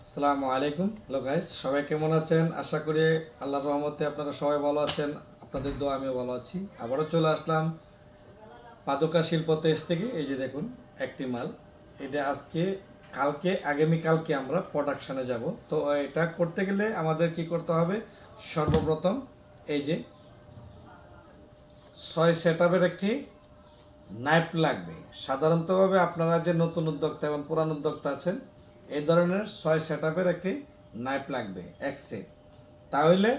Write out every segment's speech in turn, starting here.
আসসালামু আলাইকুম। Hello guys সবাই কেমন আছেন? আশা করি আল্লাহর রহমতে আপনারা সবাই ভালো আছেন, আপনাদের দোয়া আমিও ভালো আছি। আবারও চলে আসলাম পাদুকা শিল্প তেজ থেকে। এই যে দেখুন, একটি মাল। এটা আজকে, কালকে আগামীকালকে আমরা প্রোডাকশানে যাব। তো এটা করতে গেলে আমাদের কি করতে হবে? সর্বপ্রথম এই যে ছয় সেট আপের একটি নাইফ লাগবে। সাধারণতভাবে আপনারা যে নতুন উদ্যোক্তা এবং পুরান উদ্যোক্তা আছেন এই ধরনের ছয় সেট একটি নাইফ লাগবে, এক সেট তাহলে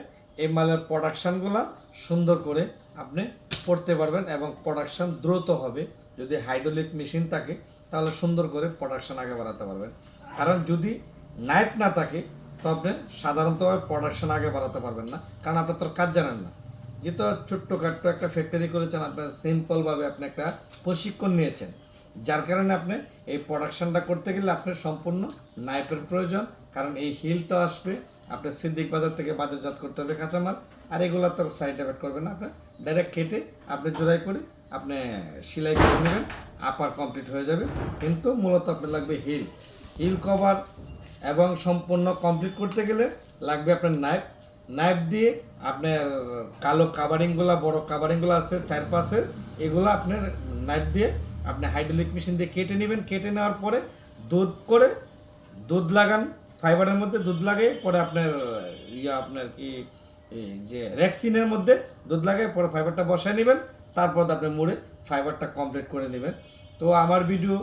এই মালের প্রোডাকশানগুলো সুন্দর করে আপনি করতে পারবেন এবং প্রোডাকশান দ্রুত হবে। যদি হাইড্রোলিক মেশিন থাকে, তাহলে সুন্দর করে প্রোডাকশান আগে বাড়াতে পারবেন। কারণ যদি নাইফ না থাকে, তো আপনি সাধারণতভাবে প্রোডাকশান আগে বাড়াতে পারবেন না। কারণ আপনি তোর কাজ জানেন না। যেহেতু ছোট্ট ছোট্টখাট্ট একটা ফ্যাক্টরি করেছেন, আপনার সিম্পলভাবে আপনি একটা প্রশিক্ষণ নিয়েছেন। যার কারণে আপনি এই প্রোডাকশনটা করতে গেলে আপনার সম্পূর্ণ নাইফের প্রয়োজন। কারণ এই হিলটা আসবে আপনার সিদ্দিক বাজার থেকে বাজারজাত করতে হবে কাঁচামাল, আর এগুলো তো সাইড এফেক্ট করবে না আপনার। ডাইরেক্ট কেটে আপনি জোড়াই করে আপনি সেলাই করে নেবেন আপার কমপ্লিট হয়ে যাবে। কিন্তু মূলত আপনার লাগবে হিল হিল কভার এবং সম্পূর্ণ কমপ্লিট করতে গেলে লাগবে আপনার নাইফ নাইফ দিয়ে আপনার কালো কাভারিংগুলো বড় কাভারিংগুলো আছে চারপাশের এগুলো আপনার নাইফ দিয়ে আপনি হাইড্রোলিক মেশিন দিয়ে কেটে নেবেন, কেটে নেওয়ার পরে দুধ করে দুধ লাগান ফাইবারের মধ্যে দুধ লাগিয়ে পরে আপনার, ইয়া আপনার কি যে র্যাক্সিনের মধ্যে দুধ লাগিয়ে পরে ফাইবারটা বসায় নেবেন, তারপর আপনি মুড়ে ফাইবারটা কমপ্লিট করে নেবেন। তো আমার ভিডিও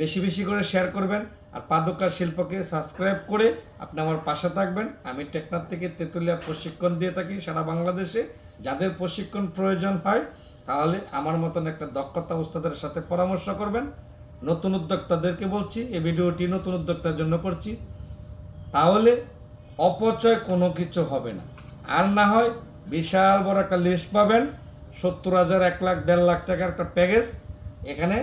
বেশি বেশি করে শেয়ার করবেন আর পাদকা শিল্পকে সাবস্ক্রাইব করে আপনি আমার পাশে থাকবেন। আমি টেকনার থেকে তেঁতুলিয়া প্রশিক্ষণ দিয়ে থাকি সারা বাংলাদেশে। যাদের প্রশিক্ষণ প্রয়োজন হয় তাহলে আমার মতন একটা দক্ষতা উস্তাদের সাথে পরামর্শ করবেন। নতুন উদ্যোক্তাদেরকে বলছি এই ভিডিওটি নতুন উদ্যোক্তার জন্য করছি। তাহলে অপচয় কোনো কিছু হবে না। আর না হয় বিশাল বড় একটা লিস্ট পাবেন, সত্তর হাজার, এক লাখ, দেড় লাখ টাকার একটা প্যাকেজ এখানে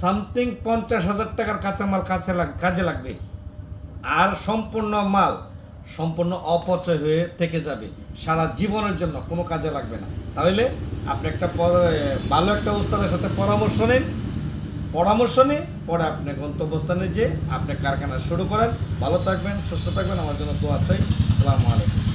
সামথিং পঞ্চাশ হাজার টাকার কাঁচামাল কাছে লাগ, কাজে লাগবে। আর সম্পূর্ণ মাল সম্পূর্ণ অপচয় হয়ে থেকে যাবে। সারা জীবনের জন্য কোনো কাজে লাগবে না। তাহলে আপনি একটা ভালো একটা উস্তাদের সাথে পরামর্শ নিন। পরামর্শ নিয়ে পরে আপনি গন্তব্যস্থানে যে আপনি কারখানা শুরু করেন। ভালো থাকবেন, সুস্থ থাকবেন। আমার জন্য দোয়া চাই। আসসালামু আলাইকুম।